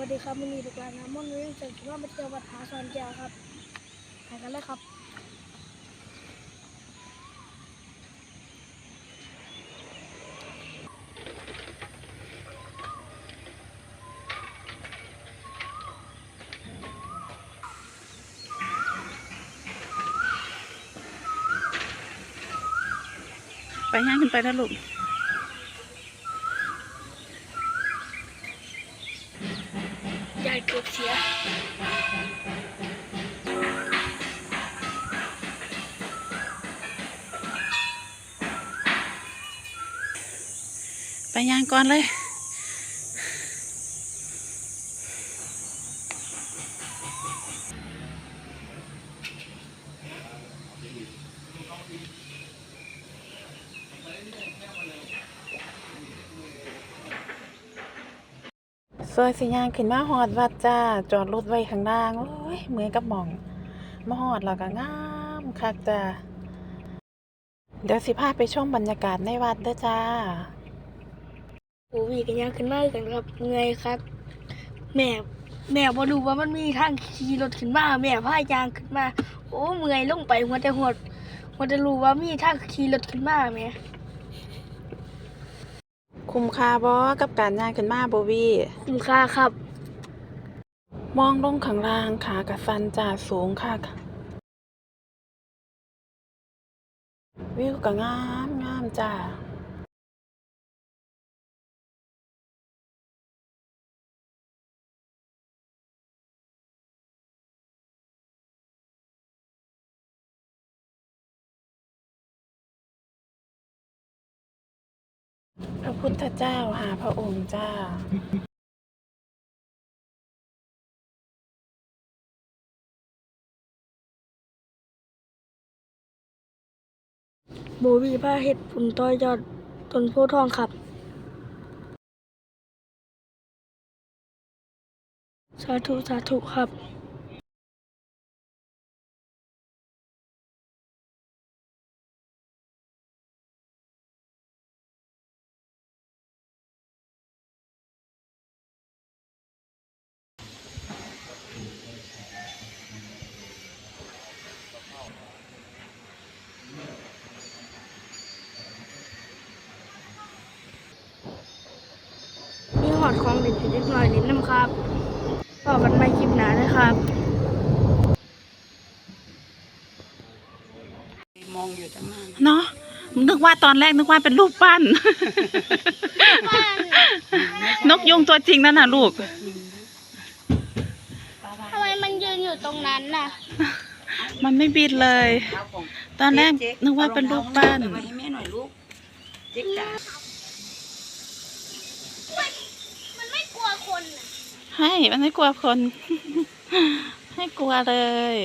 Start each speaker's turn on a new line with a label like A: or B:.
A: วัสดีครับมันมีทุกร้านน้ำมันต์เรื่องเสร็จว่ามาเที่ยววัดหาซอนแก้วครับไปกันเลยครับ
B: ไปย่างขึ้นไปแล้วลูก
A: ยายเกือบเสีย
B: ไปย่างก่อนเลย ซอยสิยางขึ้นมาหอดวัดจ้า จอดรถไว้ข้างล่าง โอ้ยเหมือนกับหมองมาหอดแล้วก็งามคักจ้า เดี๋ยวสิพาไปชมบรรยากาศในวัดเด้อจ้า
A: โอ้วีกันยางขึ้นมากันครับเหนื่อยครับ แม่แม่พอดูว่ามันมีทางขี่รถขึ้นมา แม่พายางขึ้นมา โอ้เมื่อยลงไปหัวแต่หัวหัวแต่รู้ว่ามีทางขี่รถขึ้นมาแม่
B: คุ้มค่าบ่กับการย่างขึ้นมาโบวี่
A: คุ้มค่าครับ
B: มองลงข้างล่างขากระสันจ่าสูงค่ะ วิวก็งามงามจ้า ระพุทธเจ้าหาพระองค์เจ้า
A: โบวีผ้าเห็ดผุนต้อยยอดต้นโพทองครับ สาธุ สาธุครับ อดของเด็ดเล็กน้อยนิดน้ำครับต่อกันไม่คลิปหนานะครับ
B: มองอยู่ตั้งนานเนาะนึกว่าตอนแรกนึกว่าเป็นรูปปั้น นกยุงตัวจริงนั่นน่ะลูก
A: ทำไมมันยืนอยู่ตรงนั้นน่ะ
B: มันไม่บินเลย ตอนแรกนึกว่าเป็นรูปปั้น
C: ให้แม่หน่อยลูกเจ๊กจ๋า
A: มันไม่กลัวคนน่ะ
B: ให้มันไม่กลัวคน ให้กลัวเลย